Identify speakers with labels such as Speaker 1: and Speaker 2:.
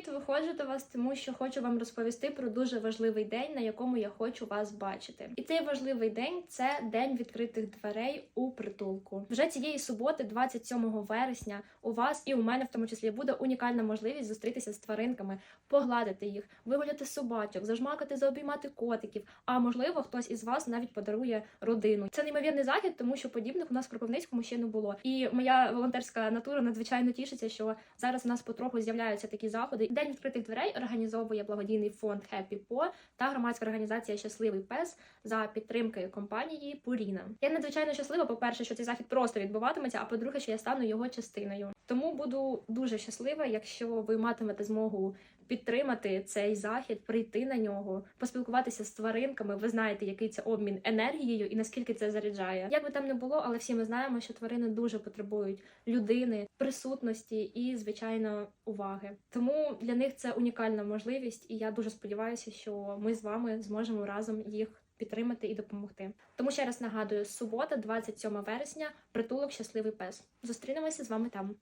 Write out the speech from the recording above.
Speaker 1: Привіт! Виходжу до вас, тому що хочу вам розповісти про дуже важливий день, на якому я хочу вас бачити. І цей важливий день це день відкритих дверей у притулку. Вже цієї суботи, 27 вересня, у вас і у мене в тому числі буде унікальна можливість зустрітися з тваринками, погладити їх, вигуляти собачок, зажмакати, заобіймати котиків. А можливо, хтось із вас навіть подарує родину. Це неймовірний захід, тому що подібних у нас в Кропивницькому ще не було. І моя волонтерська натура надзвичайно тішиться, що зараз у нас потроху з'являються такі заходи. День відкритих дверей організовує благодійний фонд Happy Po та громадська організація Щасливий пес за підтримки компанії Пуріна. Я надзвичайно щаслива. По перше, що цей захід просто відбуватиметься. А по-друге, що я стану його частиною. Тому буду дуже щаслива, якщо ви матимете змогу підтримати цей захід, прийти на нього, поспілкуватися з тваринками. Ви знаєте, який це обмін енергією і наскільки це заряджає. Як би там не було, але всі ми знаємо, що тварини дуже потребують людини, присутності і, звичайно, уваги. Тому для них це унікальна можливість, і я дуже сподіваюся, що ми з вами зможемо разом їх. Підтримати і допомогти. Тому ще раз нагадую: субота, 27 вересня, притулок щасливий пес. Зустрінемося з вами там.